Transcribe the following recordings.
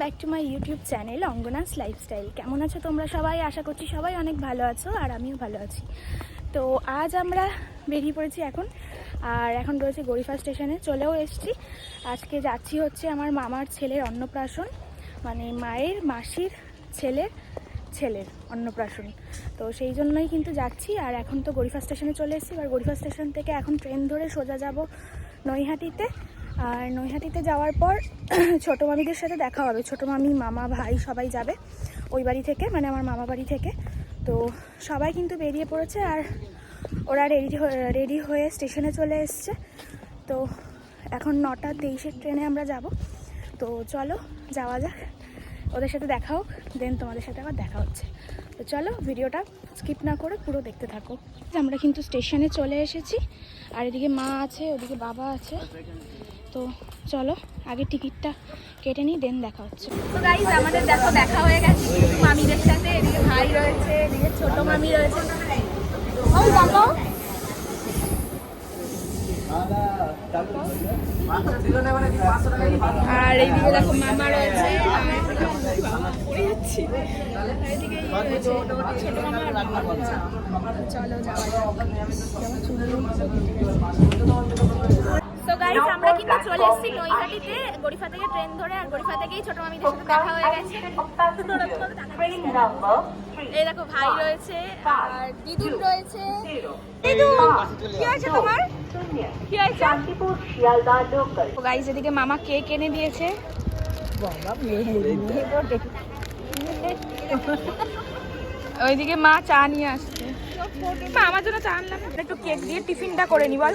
Back to my YouTube channel Angana's lifestyle কেমন আছো তোমরা সবাই? আশা করছি সবাই অনেক ভালো আছো আর আমিও ভালো আছি। তো আজ আমরা বেরিয়ে পড়েছি এখন, আর এখন রয়েছে গরিফা স্টেশনে। চলেও এসেছি। আজকে যাচ্ছি হচ্ছে আমার মামার ছেলের অন্নপ্রাশন মানে মায়ের মাসির ছেলের ছেলের অন্নপ্রাশন। তো সেই জন্যই কিন্তু যাচ্ছি, আর এখন তো গরিফা স্টেশনে চলে এসেছি। আর গরিফা স্টেশন থেকে এখন ট্রেন ধরে সোজা যাব নৈহাটিতে। আর নৈহাটিতে যাওয়ার পর ছোটো মামিদের সাথে দেখা হবে। ছোটো মামি, মামা, ভাই সবাই যাবে ওই বাড়ি থেকে মানে আমার মামা বাড়ি থেকে। তো সবাই কিন্তু বেরিয়ে পড়েছে আর ওরা রেডি রেডি হয়ে স্টেশনে চলে এসছে। তো এখন নটা তেইশের ট্রেনে আমরা যাব। তো চলো, যাওয়া যাক। ওদের সাথে দেখা হোক দেন তোমাদের সাথে আবার দেখা হচ্ছে। তো চলো, ভিডিওটা স্কিপ না করে পুরো দেখতে থাকো। আমরা কিন্তু স্টেশনে চলে এসেছি। আর এদিকে মা আছে, ওদিকে বাবা আছে। তো চলো আগে টিকিটটা কেটে নিই দেন দেখা হচ্ছে। তো গাইজ আমাদের দেখো দেখা হয়ে গেছে। মামিদের সাথে এদিকে ভাই রয়েছে এদিকে ছোট মামি রয়েছে। ও আর এইদিকে দেখো মামা রয়েছে। চলো যাওয়া গাইস আমরা কিন্তু চলে এসেছি নৈহাটিতে। গরিফা থেকে ট্রেন ধরে আর গরিফা থেকেই ছোট মামিদের সাথে দেখা হয়ে গেছে। এই দেখো ভাই রয়েছে আর দিদুন রয়েছে। দিদুন কি হয়েছে তোমার? কি হয়েছে? গাইস এদিকে মামা কেক এনে দিয়েছে। ওইদিকে মা চা নিয়ে আসছে। মা আমার জন্য চা আনলাম। একটু কেক দিয়ে টিফিনটা করে নি বল।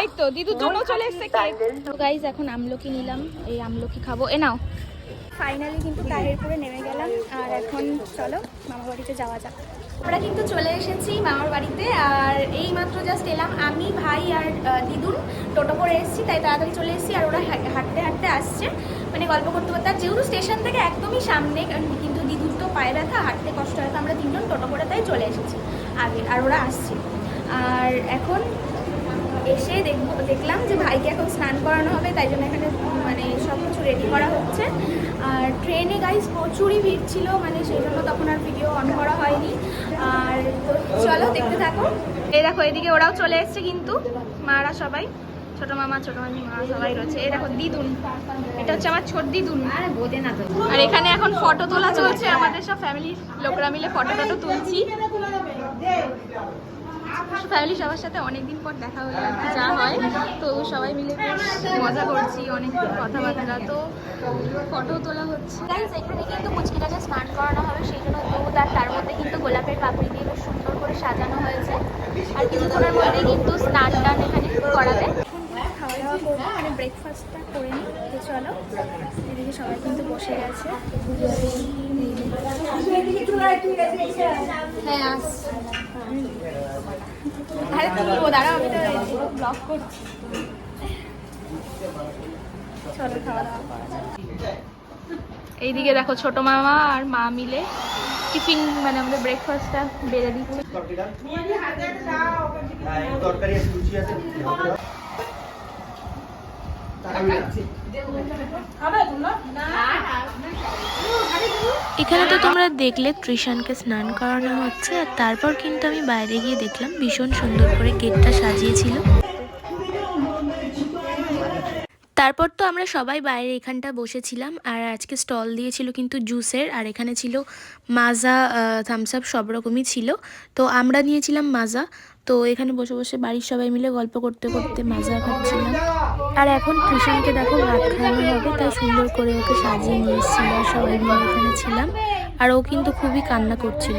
এই তো দিদুর জন্য চলে এসছে কেক। তো গাইজ এখন আমলকি নিলাম। এই আমলকি খাব। এ নাও। ফাইনালি কিন্তু তাহিরপুরে নেমে গেলাম। আর এখন চলো মামা বাড়িতে যাওয়া যাক। আমরা কিন্তু চলে এসেছি মামার বাড়িতে আর এই মাত্র জাস্ট এলাম আমি ভাই আর দিদুন। টোটো করে এসেছি তাই তাড়াতাড়ি চলে এসেছি আর ওরা হাঁটতে হাঁটতে আসছে। মানে গল্প করতে করতে আর যেহেতু স্টেশন থেকে একদমই সামনে কারণ কিন্তু দিদুর তো পায়ে ব্যথা হাঁটতে কষ্ট হয় তো আমরা তিনজন টোটো করে তাই চলে এসেছি। আগে আর ওরা আসছে। আর এখন এসে দেখব দেখলাম যে ভাইকে এখন স্নান করানো হবে তাই জন্য এখানে মানে সব কিছু রেডি করা হচ্ছে। আর ট্রেনে গাইজ প্রচুরই ভিড় ছিল মানে সেই জন্য তখন আর ভিডিও অন করা হয়নি। আর তো চলো দেখতে থাকো। এই দেখো এদিকে ওরাও চলে এসছে কিন্তু মারা সবাই। ছোট মামা ছোট মামি মা সবাই রয়েছে। এই দেখো দিদুন। এটা হচ্ছে আমার ছোট দিদুন। আরে বোধে না আর এখানে এখন ফটো তোলা চলছে আমাদের সব ফ্যামিলির লোকরা মিলে ফটো টটো তুলছি। ফ্যামিলি সবার সাথে অনেকদিন পর দেখা হয়ে আর যা হয়। তো সবাই মিলে মজা করছি অনেক কথাবার্তা। তো ফটো তোলা হচ্ছে। গাইজ এখানে কিন্তু মুচকিটাকে স্নান করানো হবে, সেই জন্য দুধ তার মধ্যে কিন্তু গোলাপের পাপড়ি দিয়ে বেশ সুন্দর করে সাজানো হয়েছে। আর কিছুক্ষণের মধ্যেই কিন্তু স্নান টান এখানে করাবে খাওয়া করব মানে ব্রেকফাস্টটা করে নিই। তো চলো, এদিকে সবাই কিন্তু বসে গেছে। হ্যাঁ আরে করছি। এইদিকে দেখো, ছোট মামা আর মা মিলে টিফিন মানে আমাদের ব্রেকফাস্টটা বেড়ে দিচ্ছে তরকারি আছে লুচি আছে এখানে তো তোমরা দেখলে ত্রিশানকে স্নান করানো হচ্ছে আর তারপর কিন্তু আমি বাইরে গিয়ে দেখলাম ভীষণ সুন্দর করে গেটটা সাজিয়েছিল। তারপর তো আমরা সবাই বাইরে এখানটা বসেছিলাম আর আজকে স্টল দিয়েছিল কিন্তু জুসের আর এখানে ছিল মাজা থামস আপ সব রকমই ছিল। তো আমরা নিয়েছিলাম মাজা। তো এখানে বসে বসে বাড়ির সবাই মিলে গল্প করতে করতে মাজা খাচ্ছিলাম। আর এখন কৃষণকে দেখো ভাত খাওয়ানো হবে, তাই সুন্দর করে ওকে সাজিয়ে নিয়ে সবাই মিলে এখানে ছিলাম। আর ও কিন্তু খুবই কান্না করছিল।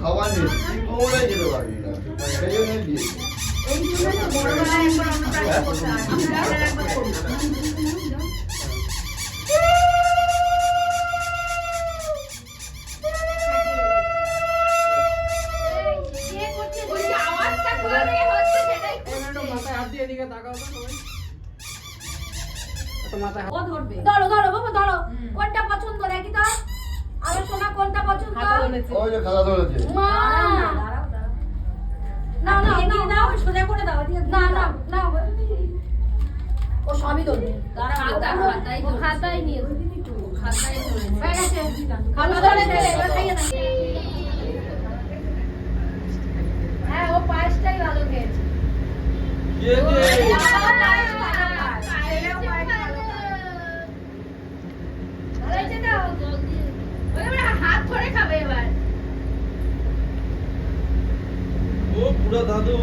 খাবার নেই কোমরে যেতে পারবি না। সেই জন্য দিয়েছি। ধরো ধরো বাবা ধরো। কোনটা পছন্দ? দেখি তো। আমার সোনা কোনটা পছন্দ? ওই যে খাতা ধরেছে। মা! না না না না সোজা করে দাও না না না ও সবই ধরবে। খাতায় নিয়ে হয়ে গেছে। খাতা ধরেছে। এবার খাইয়ে দাও। হ্যাঁ ও পায়েসটাই ভালো খেয়েছে ধরে খাবে এবার ও দাদু।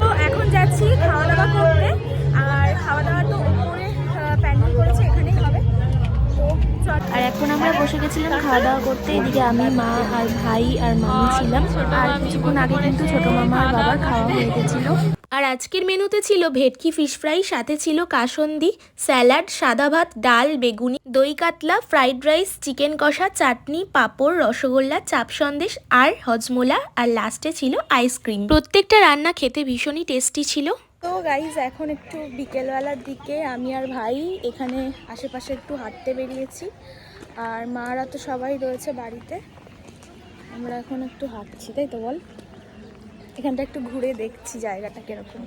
তো এখন যাচ্ছি খাওয়া দাওয়া করতে। আর খাওয়া দাওয়া তো উপরে প্যান্ডেল করেছে এখানেই হবে। আর এখন আমরা বসে গেছিলাম খাওয়া দাওয়া করতে। এদিকে আমি মা আর ভাই আর মামি ছিলাম। আর কিছুক্ষণ আগে কিন্তু ছোট মামা আর বাবার খাওয়া হয়ে গেছিল। আজকের মেনুতে ছিল ভেটকি ফিশ ফ্রাই সাথে ছিল কাসন্দি স্যালাড সাদা ভাত, ডাল, বেগুনি, দই কাতলা ফ্রাইড রাইস চিকেন কষা, চাটনি, পাঁপড়, রসগোল্লা, চাপ সন্দেশ আর হজমোলা। আর লাস্টে ছিল আইসক্রিম প্রত্যেকটা রান্না খেতে ভীষণই টেস্টি ছিল। তো গাইজ এখন একটু বিকেলবেলার দিকে আমি আর ভাই এখানে আশেপাশে একটু হাঁটতে বেরিয়েছি। আর মারা তো সবাই রয়েছে বাড়িতে। আমরা এখন একটু হাঁটছি, তাই তো বল? এখানটা একটু ঘুরে দেখছি জায়গাটা কীরকম।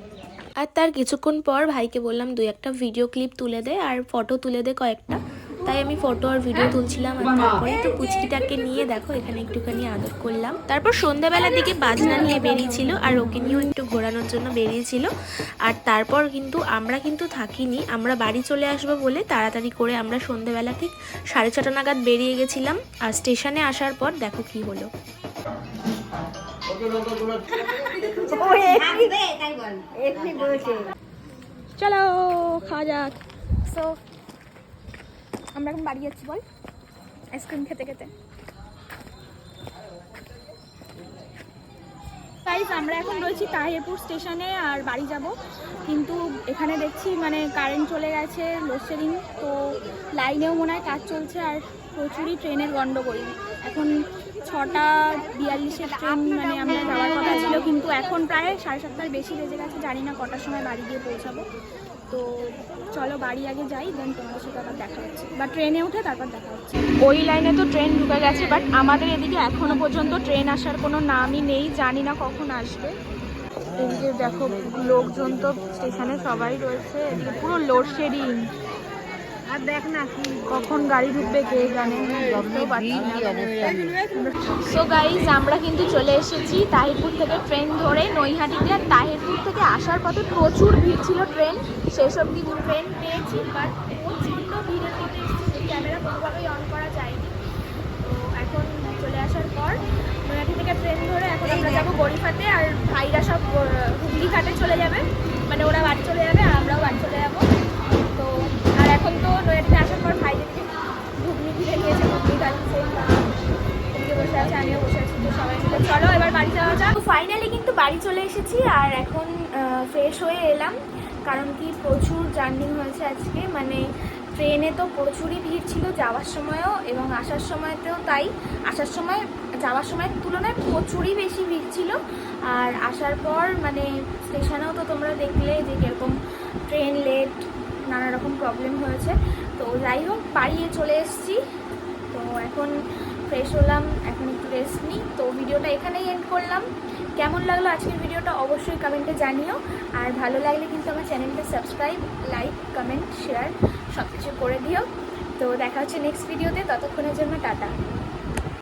আর তার কিছুক্ষণ পর ভাইকে বললাম, দুই একটা ভিডিও ক্লিপ তুলে দে আর ফটো তুলে দে কয়েকটা। তাই আমি ফটো আর ভিডিও তুলছিলাম আর তারপরে তো পুচকিটাকে নিয়ে দেখো, এখানে একটুখানি আদর করলাম। তারপর সন্ধ্যাবেলার দিকে বাজনা নিয়ে বেরিয়েছিল আর ওকে নিয়েও একটু ঘোরানোর জন্য বেরিয়েছিল। আর তারপর কিন্তু আমরা কিন্তু থাকিনি, আমরা বাড়ি চলে আসব বলে তাড়াতাড়ি করে আমরা সন্ধ্যাবেলা ঠিক সাড়ে ছটা নাগাদ বেরিয়ে গেছিলাম। আর স্টেশনে আসার পর দেখো কি হলো। চলো খাওয়া যাক। সো আমরা এখন বাড়ি যাচ্ছি বল। আইসক্রিম খেতে খেতে। গাইজ আমরা এখন রয়েছি তাহিরপুর স্টেশনে আর বাড়ি যাব। কিন্তু এখানে দেখছি মানে কারেন্ট চলে গেছে লোডশেডিং তো লাইনেও মনে হয় কাজ চলছে আর প্রচুরই ট্রেনের গণ্ডগোল এখন ছটা বিয়াল্লিশের ট্রেন মানে আমরা যাওয়ার কথা ছিল, কিন্তু এখন প্রায় সাড়ে সাতটার বেশি বেজে গেছে, জানি না কটার সময় বাড়ি গিয়ে পৌঁছাবো। তো চলো বাড়ি আগে যাই দেন তোমাদের সাথে আবার দেখা হচ্ছে। বা ট্রেনে উঠে তারপর দেখা হচ্ছে। ওই লাইনে তো ট্রেন ঢুকে গেছে বাট আমাদের এদিকে এখনও পর্যন্ত ট্রেন আসার কোনো নামই নেই, জানি না কখন আসবে। এদিকে দেখো, লোকজন তো স্টেশনে সবাই রয়েছে, এদিকে পুরো লোডশেডিং। আর দেখ না কি কখন গাড়ি ঢুকবে কে জানে সো গাইজ আমরা কিন্তু চলে এসেছি তাহিরপুর থেকে ট্রেন ধরে নৈহাটিতে। আর তাহিরপুর থেকে আসার পথে প্রচুর ভিড় ছিল ট্রেন শেষ অবধি ট্রেন পেয়েছি বাট প্রচণ্ড ভিড়ের মধ্যে এসেছি ক্যামেরা কোনোভাবেই অন করা যায়নি। তো এখন চলে আসার পর নৈহাটি থেকে ট্রেন ধরে এখন আমরা যাব গড়িফাতে আর ভাইরা সব আহ, হুগলি ঘাটে চলে যাবে। মানে ওরা বাড়ি চলে যাবে আর আমরাও বাড়ি চলে যাব। চলো, এবার বাড়ি যাওয়া যাক। তো ফাইনালি কিন্তু বাড়ি চলে এসেছি আর এখন ফ্রেশ হয়ে এলাম। কারণ কি, প্রচুর জার্নি হয়েছে আজকে। মানে ট্রেনে তো প্রচুরই ভিড় ছিল যাওয়ার সময়ও এবং আসার সময়তেও তাই। আসার সময়, যাওয়ার সময়ের তুলনায় প্রচুরই বেশি ভিড় ছিল। আর আসার পর মানে স্টেশনেও তো তোমরা দেখলে যে কীরকম ট্রেন লেট নানা রকম প্রবলেম হয়েছে। তো যাই হোক, বাড়িয়ে চলে এসেছি। তো এখন ফ্রেশ হলাম, এখন একটু রেস্ট নিই। তো ভিডিওটা এখানেই এন্ড করলাম। কেমন লাগল আজকের ভিডিওটা অবশ্যই কমেন্টে জানিও। আর ভালো লাগলে কিন্তু আমার চ্যানেলটা সাবস্ক্রাইব লাইক কমেন্ট শেয়ার সব কিছু করে দিও। তো দেখা হচ্ছে নেক্সট ভিডিওতে ততক্ষণের জন্য টাটা।